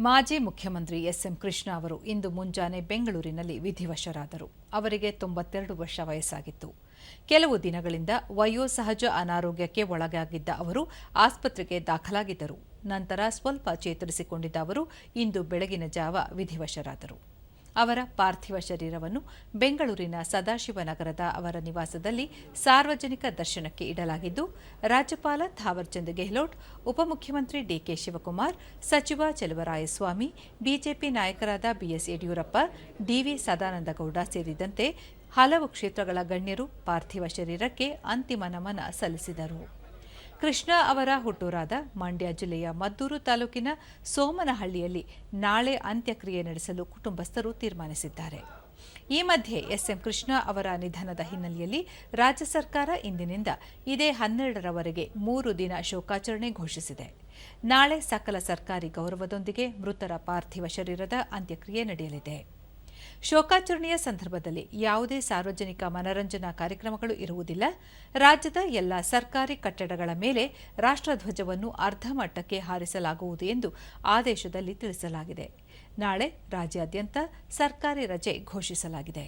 ಮಾಜಿ ಮುಖ್ಯಮಂತ್ರಿ ಎಸ್ಎಂ ಕೃಷ್ಣ ಅವರು ಇಂದು ಮುಂಜಾನೆ ಬೆಂಗಳೂರಿನಲ್ಲಿ ವಿಧಿವಶರಾದರು. ಅವರಿಗೆ ತೊಂಬತ್ತೆರಡು ವರ್ಷ ವಯಸ್ಸಾಗಿತ್ತು. ಕೆಲವು ದಿನಗಳಿಂದ ವಯೋಸಹಜ ಅನಾರೋಗ್ಯಕ್ಕೆ ಒಳಗಾಗಿದ್ದ ಅವರು ಆಸ್ಪತ್ರೆಗೆ ದಾಖಲಾಗಿದ್ದರು. ನಂತರ ಸ್ವಲ್ಪ ಚೇತರಿಸಿಕೊಂಡಿದ್ದ ಅವರು ಇಂದು ಬೆಳಗಿನ ಜಾವ ವಿಧಿವಶರಾದರು. ಅವರ ಪಾರ್ಥಿವ ಶರೀರವನ್ನು ಬೆಂಗಳೂರಿನ ಸದಾಶಿವನಗರದ ಅವರ ನಿವಾಸದಲ್ಲಿ ಸಾರ್ವಜನಿಕ ದರ್ಶನಕ್ಕೆ ಇಡಲಾಗಿದ್ದು, ರಾಜ್ಯಪಾಲ ಥಾವರ್ಚಂದ್ ಗೆಹ್ಲೋಟ್, ಉಪಮುಖ್ಯಮಂತ್ರಿ ಡಿಕೆ ಶಿವಕುಮಾರ್, ಸಚಿವ ಚೆಲುವರಾಯಸ್ವಾಮಿ, ಬಿಜೆಪಿ ನಾಯಕರಾದ ಬಿಎಸ್ ಯಡಿಯೂರಪ್ಪ, ಡಿವಿ ಸದಾನಂದಗೌಡ ಸೇರಿದಂತೆ ಹಲವು ಕ್ಷೇತ್ರಗಳ ಗಣ್ಯರು ಪಾರ್ಥಿವ ಶರೀರಕ್ಕೆ ಅಂತಿಮ ನಮನ ಸಲ್ಲಿಸಿದರು. ಕೃಷ್ಣ ಅವರ ಹುಟ್ಟೂರಾದ ಮಂಡ್ಯ ಜಿಲ್ಲೆಯ ಮದ್ದೂರು ತಾಲೂಕಿನ ಸೋಮನಹಳ್ಳಿಯಲ್ಲಿ ನಾಳೆ ಅಂತ್ಯಕ್ರಿಯೆ ನಡೆಸಲು ಕುಟುಂಬಸ್ಥರು ತೀರ್ಮಾನಿಸಿದ್ದಾರೆ. ಈ ಮಧ್ಯೆ ಎಸ್ಎಂ ಕೃಷ್ಣ ಅವರ ನಿಧನದ ಹಿನ್ನೆಲೆಯಲ್ಲಿ ರಾಜ್ಯ ಸರ್ಕಾರ ಇಂದಿನಿಂದ ಇದೇ ಹನ್ನೆರಡರವರೆಗೆ ಮೂರು ದಿನ ಶೋಕಾಚರಣೆ ಘೋಷಿಸಿದೆ. ನಾಳೆ ಸಕಲ ಸರ್ಕಾರಿ ಗೌರವದೊಂದಿಗೆ ಮೃತರ ಪಾರ್ಥಿವ ಶರೀರದ ಅಂತ್ಯಕ್ರಿಯೆ ನಡೆಯಲಿದೆ. ಶೋಕಾಚರಣೆಯ ಸಂದರ್ಭದಲ್ಲಿ ಯಾವುದೇ ಸಾರ್ವಜನಿಕ ಮನರಂಜನಾ ಕಾರ್ಯಕ್ರಮಗಳು ಇರುವುದಿಲ್ಲ. ರಾಜ್ಯದ ಎಲ್ಲ ಸರ್ಕಾರಿ ಕಟ್ಟಡಗಳ ಮೇಲೆ ರಾಷ್ಟ್ರಧ್ವಜವನ್ನು ಅರ್ಧ ಮಟ್ಟಕ್ಕೆ ಹಾರಿಸಲಾಗುವುದು ಎಂದು ಆದೇಶದಲ್ಲಿ ತಿಳಿಸಲಾಗಿದೆ. ನಾಳೆ ರಾಜ್ಯಾದ್ಯಂತ ಸರ್ಕಾರಿ ರಜೆ ಘೋಷಿಸಲಾಗಿದೆ.